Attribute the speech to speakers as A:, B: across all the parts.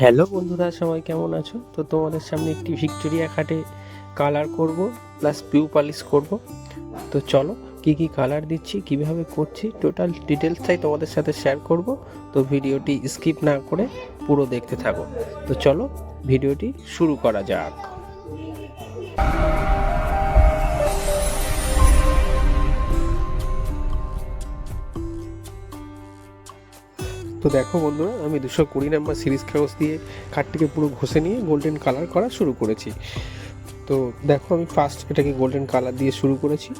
A: Hello বন্ধুরা, সবাই কেমন আছো? তো তোমাদের সামনে একটি ভিক্টোরিয়া খাটে কালার করব, প্লাস পিউ পালিশ করব। তো চলো, কি কি কালার দিচ্ছি, কীভাবে করছি, টোটাল ডিটেলসটাই তোমাদের সাথে শেয়ার করব। তো ভিডিওটি স্কিপ না করে পুরো দেখতে থাকো। তো চলো, ভিডিওটি শুরু করা যাক। তো দেখো বন্ধুরা, আমি দুশো কুড়ি নাম্বার সিরিজ কাগজ দিয়ে কাঠটিকে পুরো ঘষে নিয়ে গোল্ডেন কালার করা শুরু করেছি। তো দেখো আমি ফার্স্ট এটাকে গোল্ডেন কালার দিয়ে শুরু করেছি।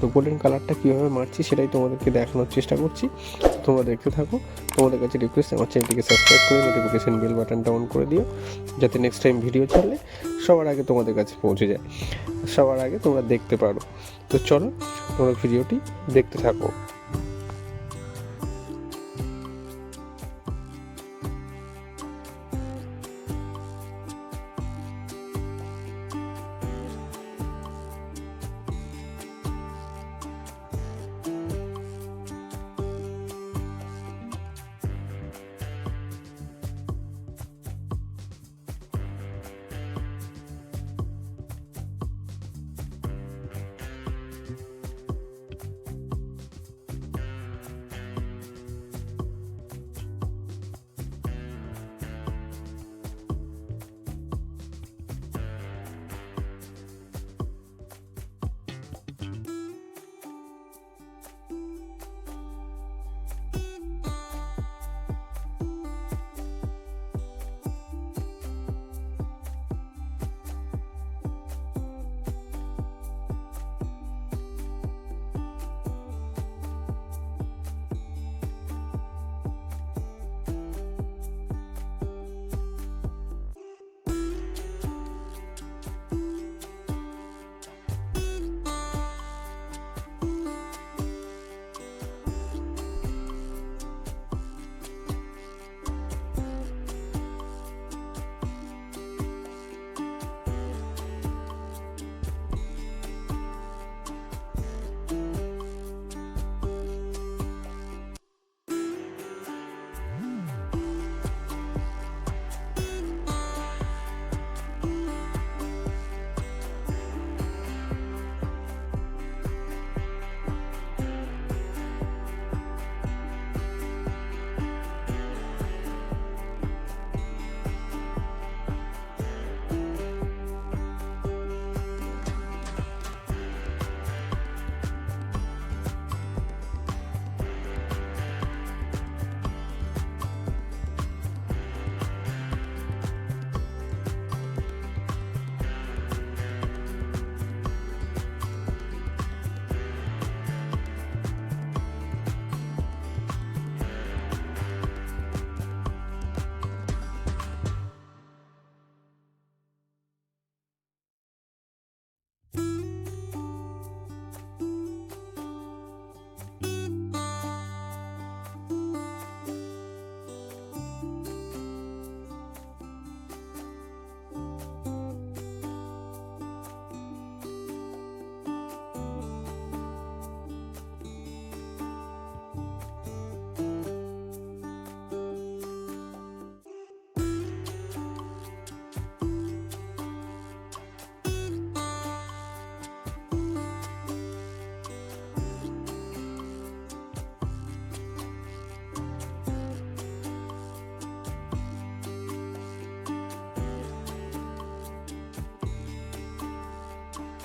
A: তো গোল্ডেন কালারটা কীভাবে মারছি সেটাই তোমাদেরকে দেখানোর চেষ্টা করছি। তোমরা দেখতে থাকো। তোমাদের কাছে রিকোয়েস্ট আমার চ্যানেলটিকে সাবস্ক্রাইব করে নোটিফিকেশন বেল বাটনটা অন করে দিও, যাতে নেক্সট টাইম ভিডিও ছাড়লে সবার আগে তোমাদের কাছে পৌঁছে যায়। সবার আগে তোমরা দেখতে পারো। তো চলো, তোমরা ভিডিওটি দেখতে থাকো।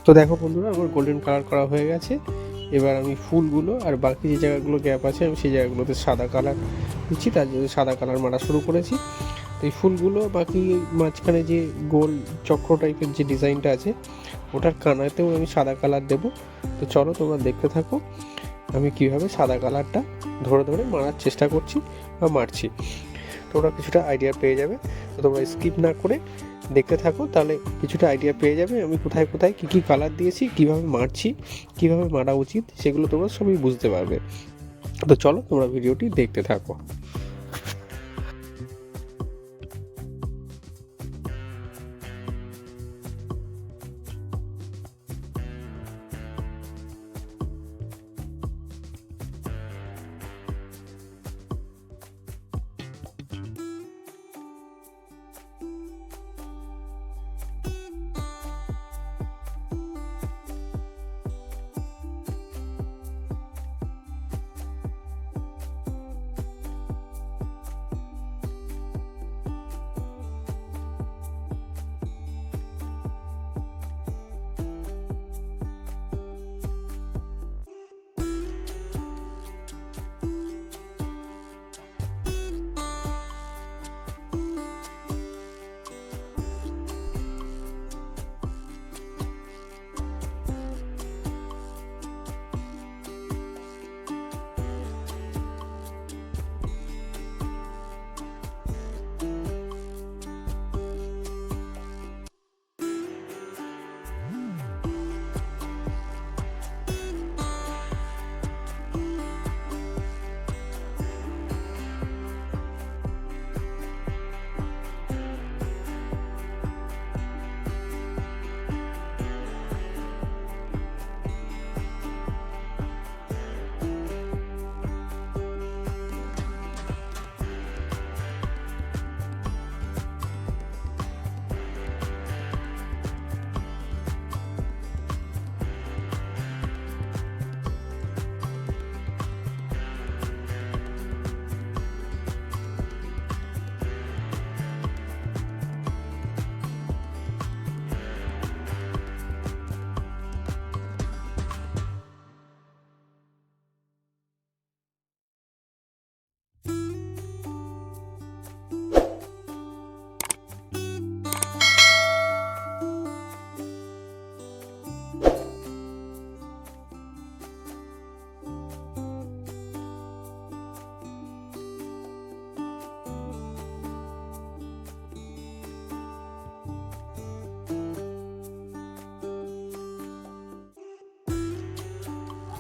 A: তো দেখো বন্ধুরা, আমার গোল্ডেন কালার করা হয়ে গেছে। এবার আমি ফুলগুলো আর বাকি যে জায়গাগুলো গ্যাপ আছে, আমি সেই জায়গাগুলোতে সাদা কালার দিচ্ছি। তার জন্য সাদা কালার মারা শুরু করেছি। তো এই ফুলগুলো বাকি মাঝখানে যে গোল চক্র টাইপের যে ডিজাইনটা আছে, ওটার কানাতেও আমি সাদা কালার দেবো। তো চলো তোমরা দেখতে থাকো, আমি কীভাবে সাদা কালারটা ধরে ধরে মারার চেষ্টা করছি বা মারছি। তোমরা কিছুটা আইডিয়া পেয়ে যাবে। তো তোমরা স্কিপ না করে দেখতে থাকো, তাহলে কিছুটা আইডিয়া পেয়ে যাবে আমি কোথায় কোথায় কী কী কালার দিয়েছি, কীভাবে মারছি, কীভাবে মারা উচিত, সেগুলো তোমরা সবই বুঝতে পারবে। তো চলো তোমরা ভিডিওটি দেখতে থাকো।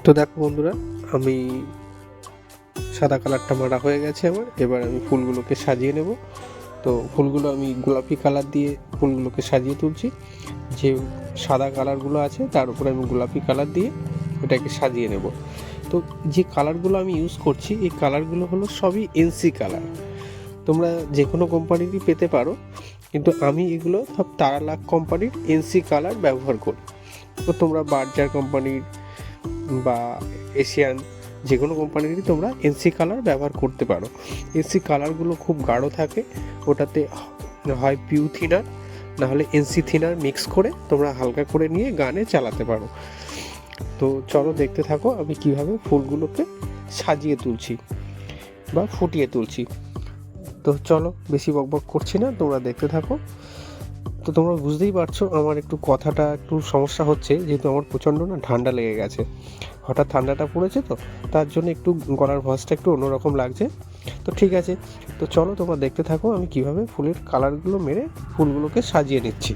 A: তো দেখো বন্ধুরা, আমি সাদা কালারটা মারা হয়ে গেছে আমার। এবার আমি ফুলগুলোকে সাজিয়ে নেব। তো ফুলগুলো আমি গোলাপি কালার দিয়ে ফুলগুলোকে সাজিয়ে তুলছি। যে সাদা কালারগুলো আছে, তার উপরে আমি গোলাপি কালার দিয়ে ওটাকে সাজিয়ে নেব। তো যে কালারগুলো আমি ইউজ করছি, এই কালারগুলো হলো সবই এনসি কালার। তোমরা যে কোনো কোম্পানিরই পেতে পারো, কিন্তু আমি এগুলো সব তারালাক কোম্পানির এনসি কালার ব্যবহার করি। তো তোমরা বার্জার কোম্পানির বা এশিয়ান যে কোনো কোম্পানিরই তোমরা এনসি কালার ব্যবহার করতে পারো। এনসি কালারগুলো খুব গাঢ় থাকে, ওটাতে হয় পিউ থিনার, নাহলে এনসি থিনার মিক্স করে তোমরা হালকা করে নিয়ে গানে চালাতে পারো। তো চলো দেখতে থাকো আমি কীভাবে ফুলগুলোকে সাজিয়ে তুলছি বা ফুটিয়ে তুলছি। তো চলো বেশি বকবক করছি না, তোমরা দেখতে থাকো। তো তোমরা বুঝতেই পারছ আমার একটু কথাটা একটু সমস্যা হচ্ছে, যেহেতু আমার প্রচণ্ড না ঠান্ডা লেগে গেছে। হঠাৎ ঠান্ডাটা পড়েছে তো, তার জন্য একটু গলার ভয়েসটা একটু অন্যরকম লাগছে। তো ঠিক আছে, তো চলো তোমরা দেখতে থাকো আমি কীভাবে ফুলের কালারগুলো মেরে ফুলগুলোকে সাজিয়ে নিচ্ছি।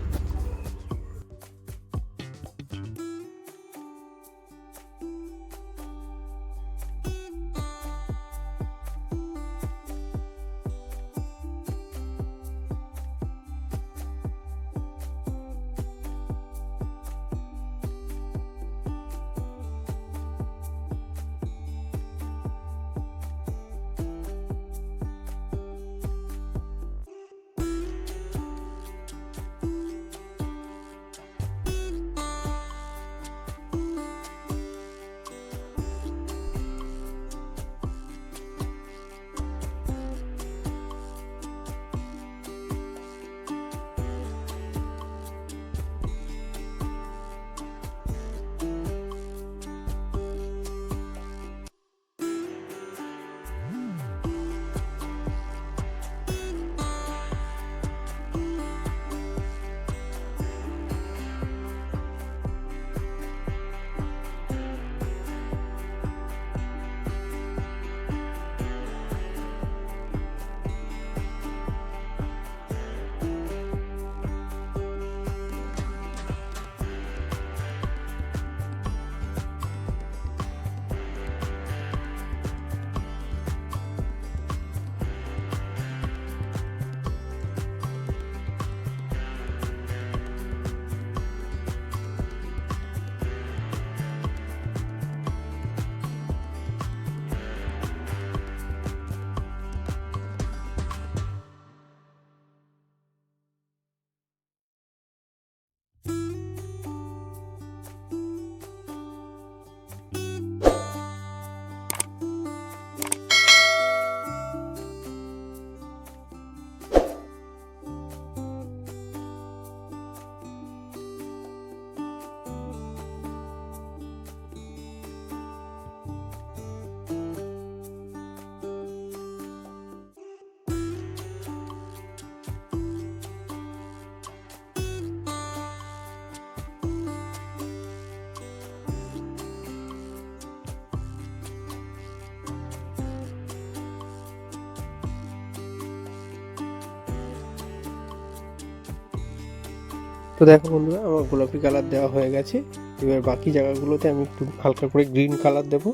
A: তো দেখো বন্ধুরা, আমার গোলাপি কালার দেওয়া হয়ে গেছে। এবার বাকি জায়গাগুলোতে আমি একটু হালকা করে গ্রিন কালার দেবো,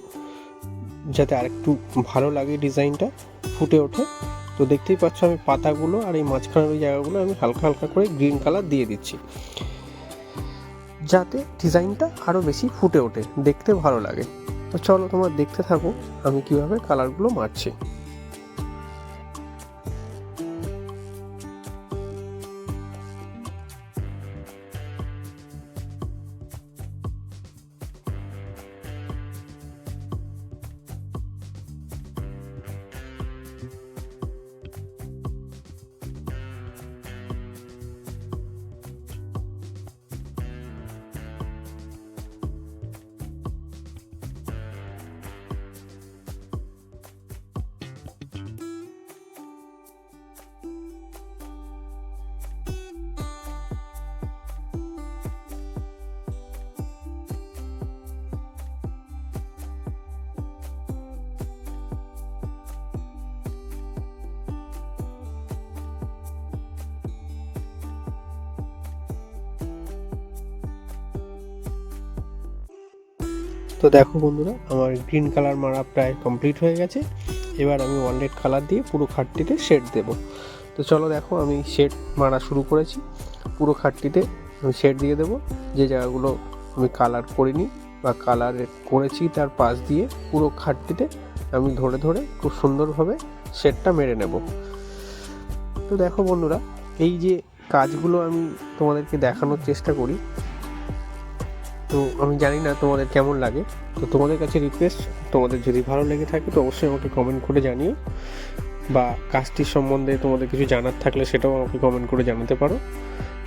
A: যাতে আরেকটু ভালো লাগে ডিজাইনটা ফুটে ওঠে। তো দেখতেই পাচ্ছ আমি পাতাগুলো আর এই মাঝখানের ওই জায়গাগুলো আমি হালকা হালকা করে গ্রিন কালার দিয়ে দিচ্ছি। যাতে ডিজাইনটা আরও বেশি ফুটে ওঠে, দেখতে ভালো লাগে। তো চলো তোমার দেখতে থাকো আমি কীভাবে কালারগুলো মারছি। তো দেখো বন্ধুরা, আমার গ্রিন কালার মারা প্রায় কমপ্লিট হয়ে গেছে। এবার আমি ওয়ানলেট কালার দিয়ে পুরো খাটটিতে শেড দেব। তো চলো দেখো, আমি শেড মারা শুরু করেছি। পুরো খাটটিতে আমি শেড দিয়ে দেবো। যে জায়গাগুলো আমি কালার করিনি বা কালার করেছি তার পাশ দিয়ে পুরো খাটটিতে আমি ধরে ধরে খুব সুন্দরভাবে শেডটা মেরে নেব। তো দেখো বন্ধুরা, এই যে কাজগুলো আমি তোমাদেরকে দেখানোর চেষ্টা করি তো আমি জানি না তোমাদের কেমন লাগে। তো তোমাদের কাছে রিকোয়েস্ট তোমাদের যদি ভালো লেগে থাকে তো অবশ্যই আমাকে কমেন্ট করে জানিও। বা কাজটির সম্বন্ধে তোমাদের কিছু জানার থাকলে সেটাও আমাকে কমেন্ট করে জানাতে পারো।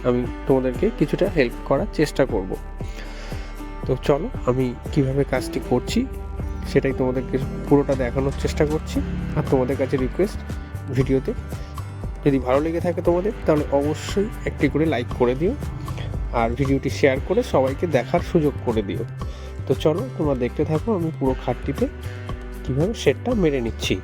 A: আমি তোমাদেরকে কিছুটা হেল্প করার চেষ্টা করব। তো চলো, আমি কীভাবে কাজটি করছি সেটাই তোমাদেরকে পুরোটা দেখানোর চেষ্টা করছি। আর তোমাদের কাছে রিকোয়েস্ট ভিডিওতে যদি ভালো লেগে থাকে তোমাদের, তাহলে অবশ্যই একটি করে লাইক করে দিও। আর ভিডিওটি শেয়ার করে সবাইকে দেখার সুযোগ করে দিও। তো চলো তোমরা দেখতে থাকো আমি পুরো খাটটিতে কীভাবে সেটটা মেরে নিচ্ছি।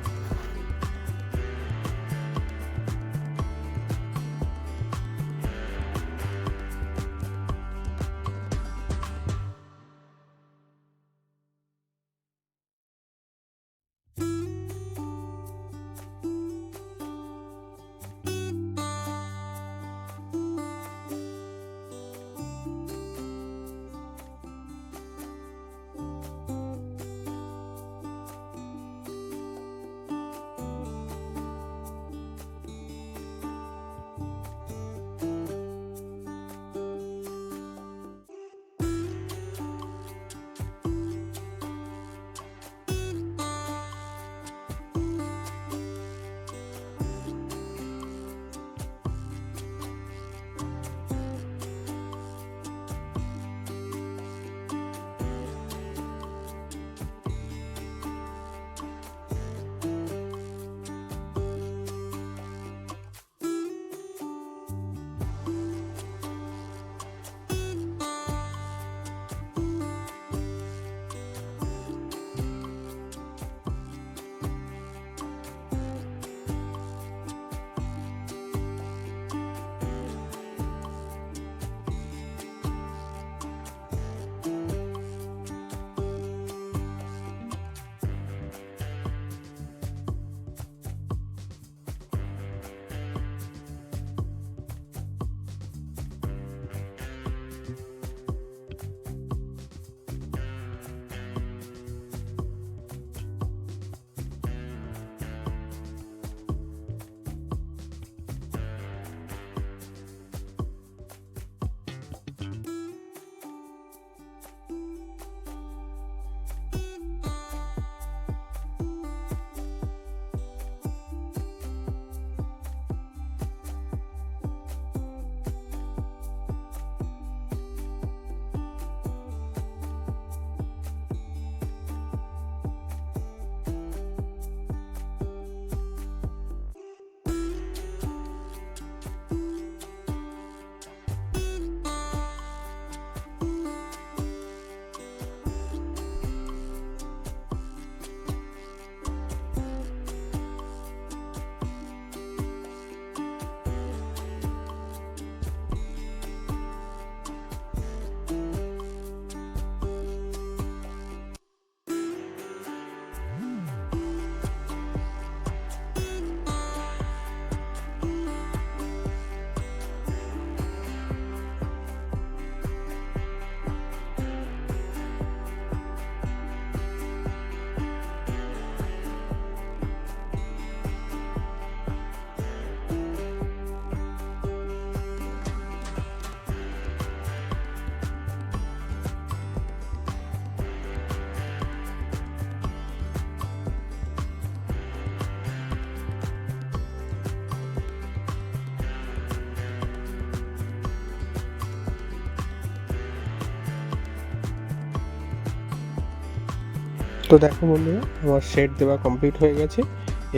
A: তো দেখো বন্ধুরা, আমার শেড দেওয়া কমপ্লিট হয়ে গেছে।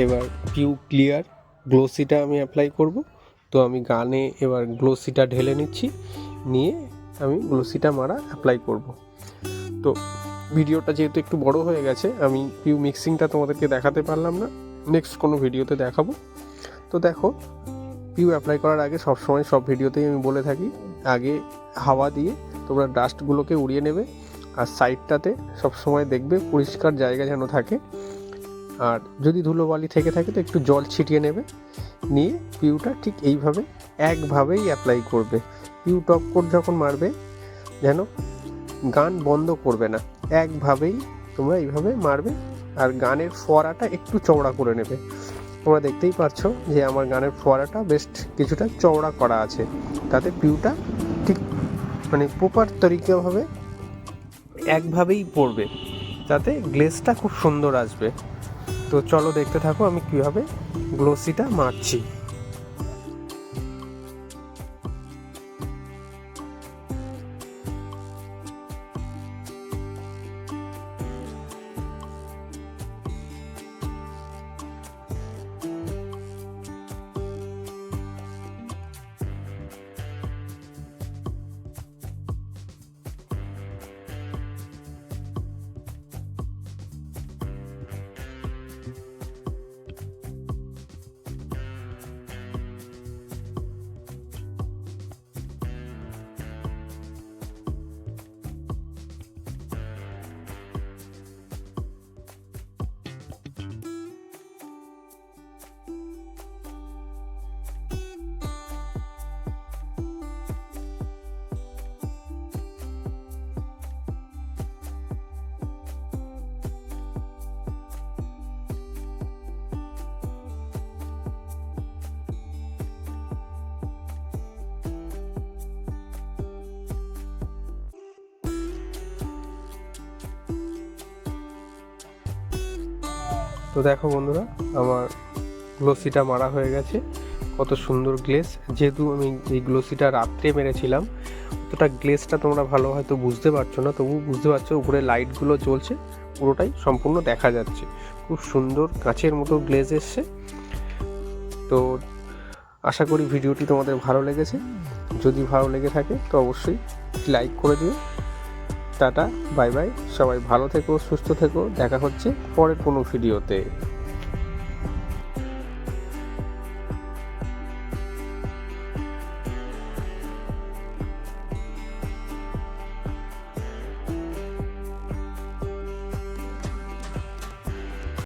A: এবার পিউ ক্লিয়ার গ্লোসিটা আমি অ্যাপ্লাই করব। তো আমি গানে এবার গ্লোসিটা ঢেলে নিচ্ছি, নিয়ে আমি গ্লোসিটা মারা অ্যাপ্লাই করব। তো ভিডিওটা যেহেতু একটু বড় হয়ে গেছে, আমি পিউ মিক্সিংটা তোমাদেরকে দেখাতে পারলাম না। নেক্সট কোনো ভিডিওতে দেখাবো। তো দেখো পিউ অ্যাপ্লাই করার আগে সবসময় সব ভিডিওতেই আমি বলে থাকি, আগে হাওয়া দিয়ে তোমরা ডাস্টগুলোকে উড়িয়ে নেবে আর সাইডটাতে সবসময় দেখবে পরিষ্কার জায়গা যেন থাকে। আর যদি ধুলোবালি থেকে থাকে তো একটু জল ছিটিয়ে নেবে। নিয়ে পিউটা ঠিক এইভাবে, একভাবেই অ্যাপ্লাই করবে। পিউ টপ কোট যখন মারবে, যেন গান বন্ধ করবে না। একভাবেই তোমরা এইভাবে মারবে আর গানের ফোয়ারাটা একটু চওড়া করে নেবে। তোমরা দেখতেই পাচ্ছ যে আমার গানের ফোয়ারাটা বেশ কিছুটা চওড়া করা আছে। তাতে পিউটা ঠিক মানে প্রপার তরিকাভাবে একভাবেই পড়বে। যাতে গ্লেসটা খুব সুন্দর আসবে। তো চলো দেখতে থাকো আমি কীভাবে গ্লোসিটা মারছি। তো দেখো বন্ধুরা, আমার গ্লোসিটা মারা হয়ে গেছে। কত সুন্দর গ্লেস যেহেতু আমি এই গ্লোসিটা রাত্রে মেরেছিলাম, অতটা গ্লেসটা তোমরা ভালো হয়তো বুঝতে পারছ না তবু বুঝতে পারছ উপরে লাইটগুলো জ্বলছে, পুরোটাই সম্পূর্ণ দেখা যাচ্ছে। খুব সুন্দর কাঁচের মতো গ্লেজ এসছে। তো আশা করি ভিডিওটি তোমাদের ভালো লেগেছে। যদি ভালো লেগে থাকে, তো অবশ্যই লাইক করে দিও। Tata bye bye. সবাই ভালো থেকো সুস্থ থেকো। দেখা হচ্ছে পরের কোনো ভিডিওতে।